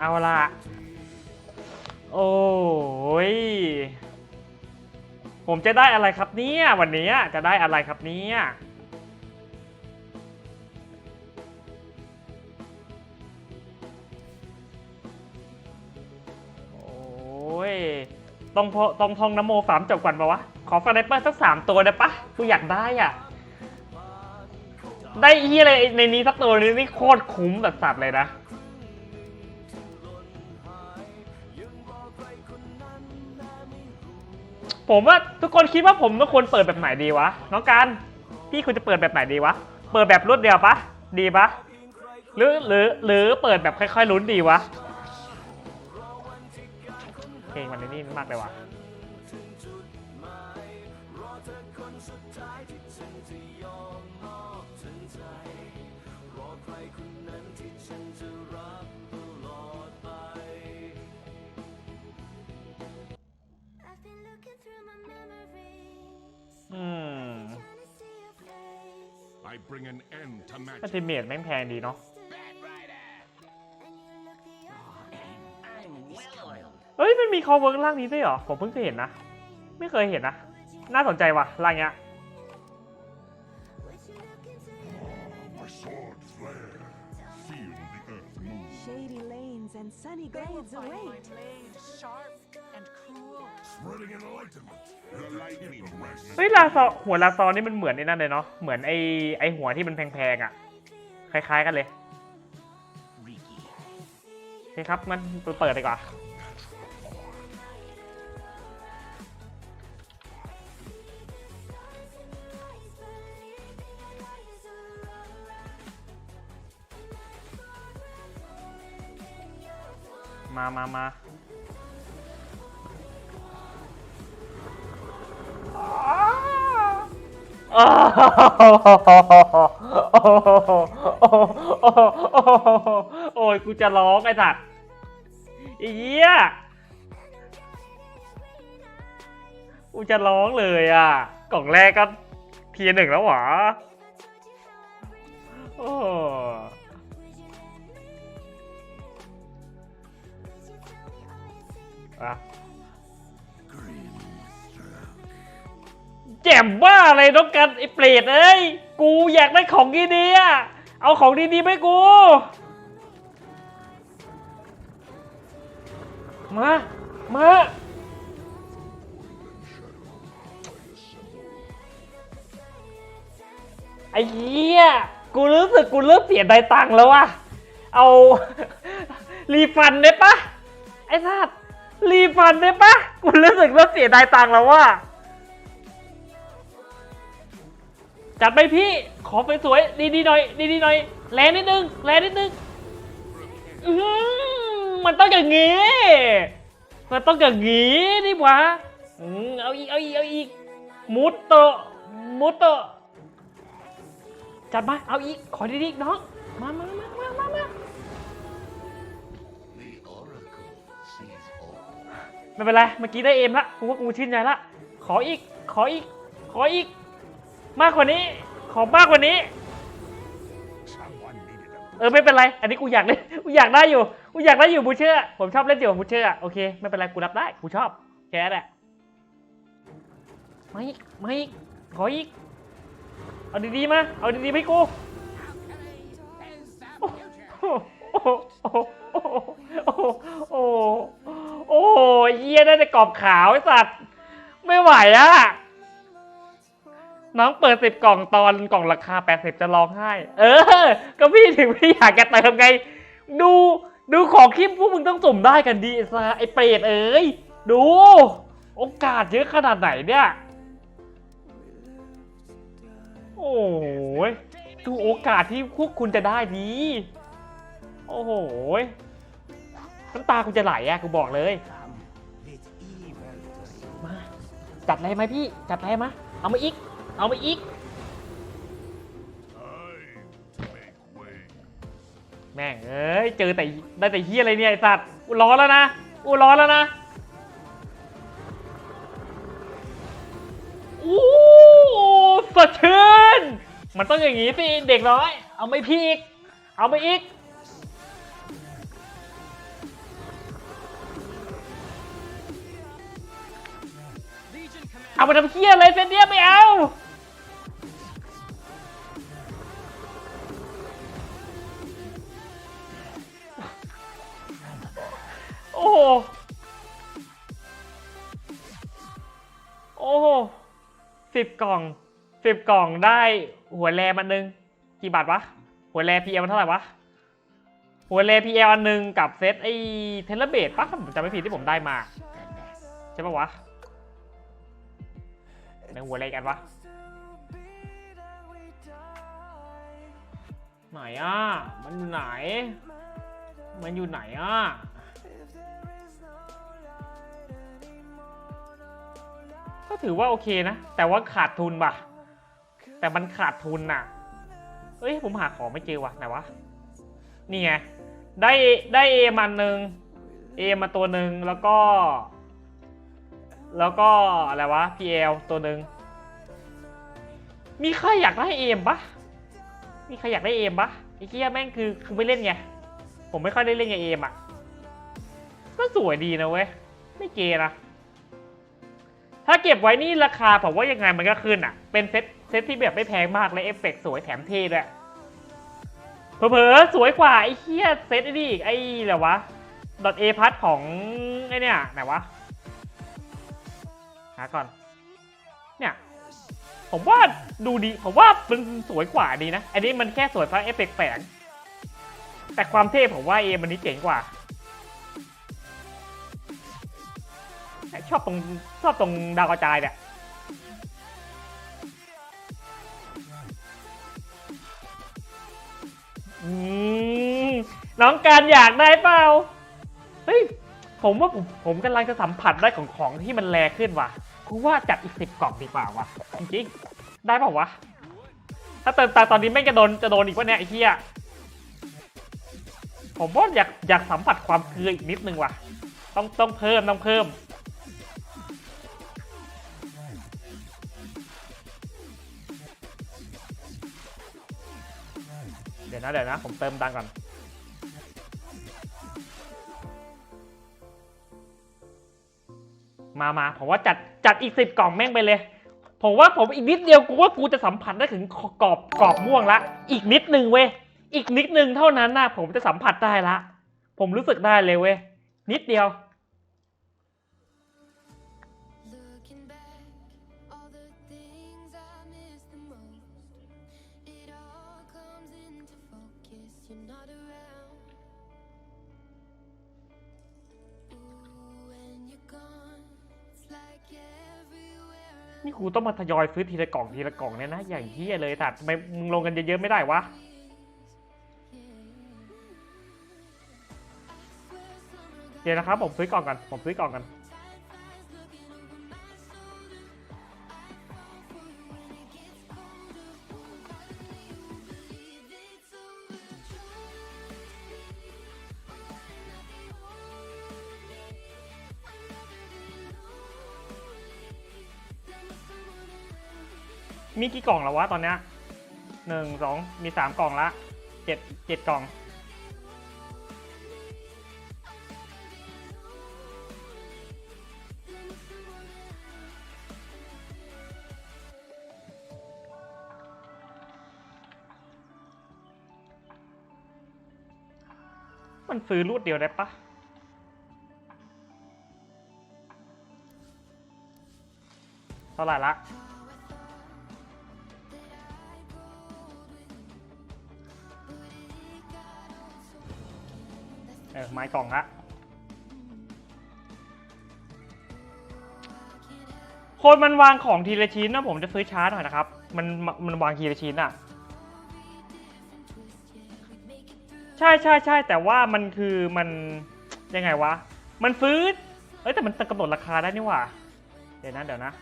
เอาละโอ้ย ผมจะได้อะไรครับเนี่ยวันนี้จะได้อะไรครับเนี่ยโอ้ยต้องพต้องท่องนโมสามจบก่อนปะวะ ขอสไนเปอร์สักสามตัวได้ปะกูอยากได้อะ ได้อีอะไรในนี้สักตัวนี้นี่โคตรคุ้มแบบสัตว์เลยนะ ผมว่าทุกคนคิดว่าผมต้องควรเปิดแบบไหนดีวะ น้องการพี่คุณจะเปิดแบบไหนดีวะ เปิดแบบรวดเดียวปะ ดีปะ หรือหรือหรือเปิดแบบค่อยๆลุ้นดีวะเพลงมันนี่มากเลยวะ I bring an end to พั magic. ติเมตแม่งแพงดีเนาะเฮ้ยมันมีคอเวิร์กร่างนี้ด้วยเหรอ ผมเพิ่งเคยเห็นนะ ไม่เคยเห็นนะ น่าสนใจว่ะร่างเนี้ย My sword flare. Feel the earth move. Shady lanes and sunny They will glades find my await. blade sharp and cruel. Spreading enlightenment. The lightning rest. เฮ้ยลาซอหัวลาซอนี่มันเหมือนไอ้นั่นเลยเนาะเหมือนไอ้ไอ้หัวที่มันแพงๆอะ คล้ายๆกันเลยโอเคครับมันเปิดดีกว่ามามามา โอ้ยกูจะร้องไอ้สัตว์ไอ้เหี้ยกูจะร้องเลยอะ กล่องแรกก็เทียหนึ่งแล้วหวะโอ้อะ แจ่มว่าอะไรต้องการไอ้เปรตเอ้ย กูอยากได้ของดีๆอะเอาของดีๆไปกู มา มา ไอ้เหี้ย กูรู้สึกกูเริ่มเสียดายตังค์แล้วว่ะเอา รีฟันได้ปะไอ้สัตว์รีฟันได้ปะกูรู้สึกเริ่มเสียดายตังค์แล้วว่ะ จัดไปพี่ ขอไปสวยๆดีๆหน่อย ดีๆหน่อย แรงนิดนึง แรงนิดนึงอืมมันต้องอย่างงี้ มันต้องอย่างงี้ดิวะอืมเอาอีก เอาอีก เอาอีก มุตโตะมุตโตะจัดมา เอาอีก ขอดีๆน้องมามามามามามาไม่เป็นไร เมื่อกี้ได้เอมละ กูว่ากูชื่นใจละ ขออีก ขออีก ขออีก มากกว่านี้ ขอมากกว่านี้ เออไม่เป็นไร อันนี้กูอยากเล่นกูอยากได้อยู่ กูอยากได้อยู่บูเชอร์ ผมชอบเล่นอยู่บูเชอร์อโอเคไม่เป็นไรกูรับได้ กูชอบ แค่นั้นแหละไมาอีกมาอีกขออีก เอาดีๆมา เอาดีๆไปกูโอ้โหโอ้โหโอ้โหโอ้โหโอ้เยี่ยได้แต่กรอบขาวไอ้สัตว์ ไม่ไหวอะ น้องเปิดสิบกล่องตอนกล่องราคาแปดสิบจะร้องไห้ เออ ก็พี่ถึงพี่อยากจะเติมไง ดูดูของคลิปพวกมึงต้องสุ่มได้กันดีซาไอเปรตเอ้ย ดู โอกาสเยอะขนาดไหนเนี่ย โอ้ยดูโอกาสที่พวกคุณจะได้ดี โอ้โหยน้ำตาคุณจะไหลอะกูบอกเลยมาจัดอะไรไหมพี่ จัดอะไรมาเอามาอีก เอาไปอีก แม่งเอ้ย เจอแต่ได้แต่เฮียอะไรเนี่ยสัตว์อูร้อนแล้วนะอูร้อนแล้วนะอู้สดชื่นมันต้องอย่างงี้สิเด็กน้อย เอาไปพีกเอาไปอีกเอาไปทำเฮียอะไรเซนเดียไปเอา โอ้โห โอ้โหสิบกล่องสิบกล่องได้หัวแรมันหนึ่งกี่บาทวะ หัวแรพีเอมันเท่าไหร่วะ หัวแรพีเออันหนึ่งกับเซตไอเทเลเบตปะผมจำไม่ผิดที่ผมได้มา ใช่ปะวะในหัวแรกันวะไหนอะ มันอยู่ไหน มันอยู่ไหนอะ ก็ถือว่าโอเคนะ แต่ว่าขาดทุนป่ะ แต่มันขาดทุนน่ะ เอ้ยผมหาของไม่เจอว่ะไหนวะ นี่ไง ได้ได้เอมันหนึ่งเอมาตัวหนึ่งแล้วก็ แล้วก็อะไรวะ PL ตัวหนึ่งมีใครอยากได้เอมปะมีใครอยากได้เอมปะไอ้เกี้ยแม่งคือคือไม่เล่นไง ผมไม่ค่อยได้เล่นไงเอมอะ ก็สวยดีนะเว้ย ไม่เกนะ ถ้าเก็บไว้นี่ราคาผมว่ายังไงมันก็ขึ้นอะ เป็นเซ็ตเซ็ตที่แบบไม่แพงมากและเอฟเฟกต์สวยแถมเท่ด้วยเผลอๆสวยกว่า ไอ้เคียเซ็ตไอ้นี่อีกไอ้อะไรวะดอทเอพัทของไอ้เนี่ยไหนวะหาก่อน เนี่ย ผมว่าดูดี ผมว่ามันสวยกว่าดีนะ อันนี้มันแค่สวยเพราะเอฟเฟกต์แฝงแต่ความเท่ผมว่าเอมันนี้เจ๋งกว่า ชอบตรงชอบตรงดาวกระจายเนี่ยอืมน้องการอยากได้เปล่า เฮ้ย ผมว่าผมผมกำลังจะสัมผัสได้ของของที่มันแรงขึ้นว่ะกูว่าจัดอีกสิบกล่องดีกว่าวะจริงๆ ได้เปล่าวะ ถ้าเติมตาตอนนี้แม่งจะโดนจะโดนอีกวะเนี่ยไอ้เหี้ยผมว่าอยากอยากสัมผัสความเกลืออีกนิดนึงว่ะ ต้องต้องเพิ่มต้องเพิ่ม ดี๋ยวนะเดี๋ยวนะ ผมเติมตังก่อนมามาผมว่าจัดจัดอีกสิบกล่องแม่งไปเลย ผมว่าผมอีกนิดเดียวกูว่ากูจะสัมผัสได้ถึงกรอบกรอบม่วงละ อีกนิดนึงเว้ย อีกนิดนึงเท่านั้นนะผมจะสัมผัสได้ละ ผมรู้สึกได้เลยเว้ย นิดเดียว นี่กูต้องมาทยอยซื้อทีละกล่องทีละกล่องเนี่ยนะ อย่างเฮียเลยแต่ทำไมมึงลงกันเยอะๆไม่ได้วะเดี๋ยวนะครับผมซื้อกล่องกันผมซื้อกล่องกัน มีกี่กล่องแล้ววะตอนเนี้ยหนึ่งสองมีสามกล่องละเจ็ดเจ็ดกล่อง มันซื้อรูดเดียวได้ปะเท่าไหร่ละ ไม้กล่องละคนมันวางของทีละชิ้นนะผมจะซื้อช้าหน่อยนะครับ มันมันวางทีละชิ้นอะใช่ใช่ใช่แต่ว่ามันคือมันยังไงวะ มันซื้อเอ้ยแต่มันกำหนดราคาได้นี่หว่า เดี๋ยวนะเดี๋ยวนะ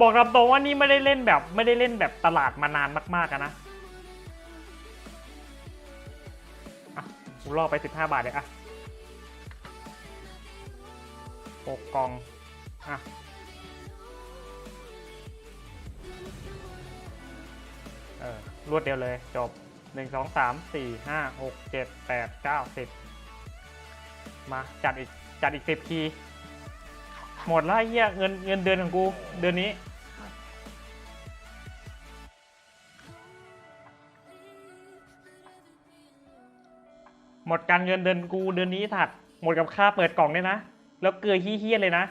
บอกรับตรงว่านี่ไม่ได้เล่นแบบไม่ได้เล่นแบบตลาดมานานมากๆอะนะอะกูล่อไป 15 บาทเลยอะหกกองอะเออรวดเดียวเลย จบหนึ่งสองสามสี่ห้าหกเจ็ดแปดเก้าสิบมา จัดอีก จัดอีกสิบที หมดแล้วไอ้เฮียเงินเงินเดือนของกู เดือนนี้ หมดการเงินเดือนกูเดือนนี้ถัด หมดกับค่าเปิดกล่องด้วยนะ แล้วเกลือเฮี้ยๆเลยนะ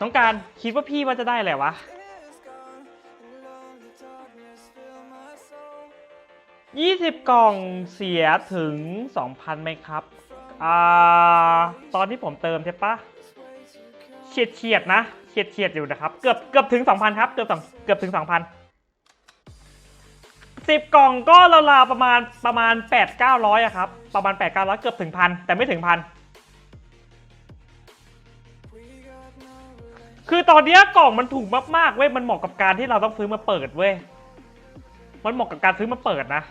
ต้องการคิดว่าพี่ว่าจะได้แหละวะ ยี่สิบกล่องเสียถึงสองพันไหมครับ อ่า ตอนที่ผมเติมใช่ปะเฉียดเฉียดนะ เฉียดเฉียดอยู่นะครับ เกือบเกือบถึงสองพันครับ เกือบสองเกือบถึงสองพันสิบกล่องก็ราวๆประมาณประมาณแปดเก้าร้อยอะครับ ประมาณแปดเก้าร้อยเกือบถึงพันแต่ไม่ถึงพันคือตอนนี้กล่องมันถูกมากๆเว้ย มันเหมาะกับการที่เราต้องซื้อมาเปิดเว้ย มันเหมาะกับการซื้อมาเปิดนะ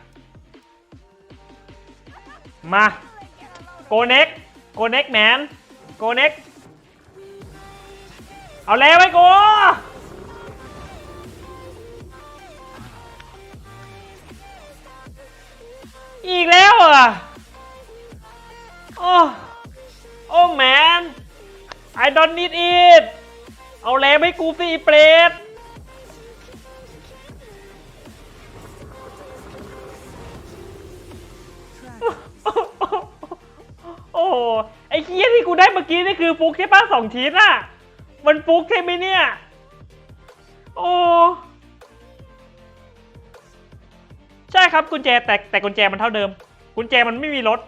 มาโกเน็กโกเน็กแมนโกเน็กเอาแล้วไว้โกอีกแล้วอะโอ้โอ้แมน I don't need it เอาแรงให้กูสิเปรต มื่อกี้นี่คือฟุกใช่ปะสองชิ้นอะมันฟุกใช่ไหมเนี่ย โอ้ใช่ครับกุญแจแต่แต่กุญแจมันเท่าเดิม กุญแจมันไม่มีลด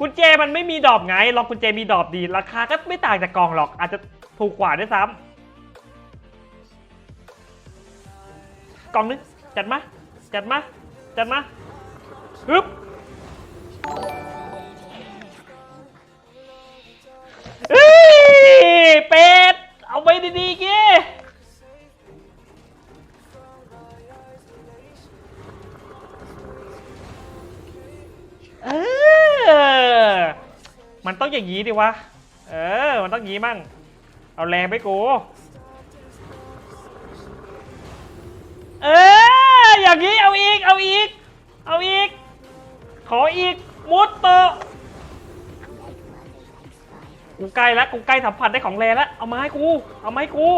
กุญแจมันไม่มีดอกไงลองกุญแจมีดอกดี ราคาก็ไม่ต่างจากกล่องหรอก อาจจะถูกกว่าด้วยซ้ำกล่องนึงจัดมาจัดมาจัดมาฮึบ เป็ด เอาไว้ดีๆกี้เออ มันต้องอย่างนี้ดิวะ เออ มันต้องอย่างนี้มั่ง เอาแรงไปกูเออ อย่างนี้เอาอีก เอาอีก เอาอีก ขออีก มุดโตะ กูใกล้แล้วกูใกล้สัมผัสได้ของแรแล้วเอามาให้กู เอามาให้กู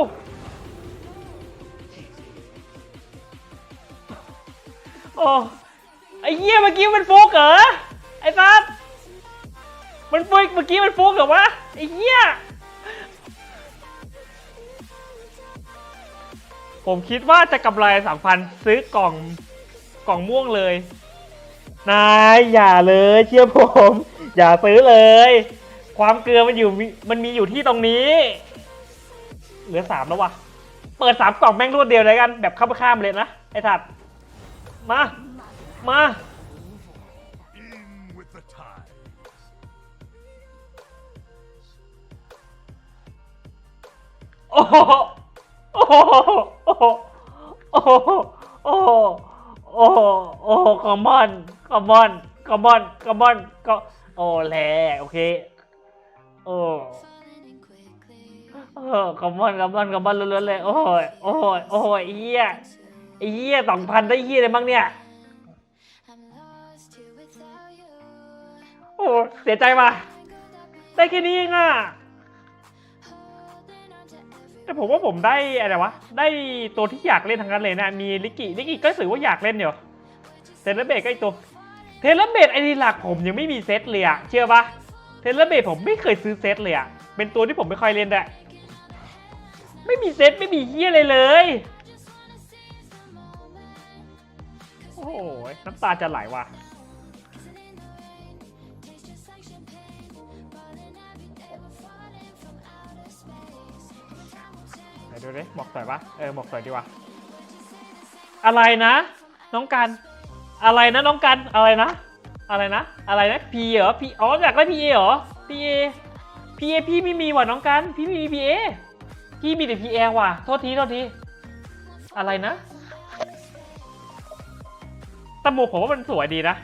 โอ้ไอ้เหี้ยเมื่อกี้มันฟุกเหรอไอ้ซับมันฟุกเมื่อกี้มันฟุกเหรอวะไอ้เหี้ยผมคิดว่าจะกำไรสามพันซื้อกล่องกล่องม่วงเลย นายอย่าเลยเชื่อผม อย่าซื้อเลย ความเกลือมันอยู่มันมีอยู่ที่ตรงนี้ เหลือสามแล้ววะเปิดสามกล่องแม่งรวดเดียวเลยกัน แบบข้าไปข้ามเลยนะไอ้ถัดมา มา โอ้โหโอ้โหโอ้โหโอ้โหโอ้โหโอ้โหโอ้โหคอมมอนคอมมอนคอมมอนคอมมอนก็โอ้แหละโอเค โอ้ falling in quickly. เอคอมมอนคอมมอนคอมมอนล้วนๆเลย โอ้ยโอ้ยโอ้ยไอ้เหี้ยไอ้เหี้ยสองพันได้เหี้ยอะไรบ้างเนี่ย โอ้เสียใจว่ะได้แค่นี้เองอะแต่ผมว่าผมได้อะไรวะ ได้ตัวที่อยากเล่นทั้งนั้นเลยนะ มีลิกิลิกิก็รู้สึกว่าอยากเล่นอยู่เทเลเบตก็อีกตัว เทเลเบตไอดีหลักผมยังไม่มีเซตเลยอะเชื่อปะ ทเลเบตผมไม่เคยซื้อเซตเลยอะเป็นตัวที่ผมไม่ค่อยเล่นด้วยไม่มีเซตไม่มีเฮียอะไรเลย โอ้โหน้ำตาจะไหลว่ะไหนดูดิหมอกสวยปะเออหมอกสวยดีว่ะอะไรนะ น้องกัน อะไรนะน้องกันอะไรนะ อะไรนะ อะไรนะพีเหรอพีอ๋ออยากได้พีเอหรอพีเอพีเอพี่ไม่มีว่ะน้องกัน พี่ไม่มีพีเอพี่มีแต่พีแอว่ะ โทษที โทษที อะไรนะแต่หมวกผมว่ามันสวยดีนะ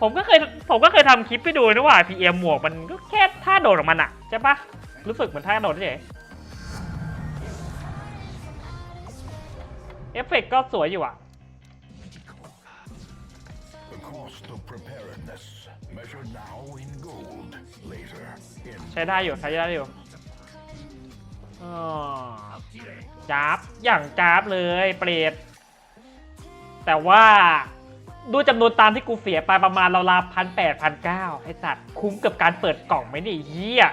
ผมก็เคย ผมก็เคยทำคลิปไปดูนะว่า PM หมวกมันก็แค่ท่าโดดของมันอะใช่ปะรู้สึกเหมือนท่าโดดเฉยเอฟเฟกต์ก็สวยอยู่อะ The cost of preparedness, measured now in gold, later in ใช้ได้อยู่ใช้ได้อยู่อ๋อจ้าบอย่างจ้าบเลยเปรตแต่ว่าด้วยจำนวนตามที่กูเสียไปประมาณราวๆพันแปดพันเก้าไอ้สัตว์คุ้มกับการเปิดกล่องไหมเนี่ยไอ้เฮีย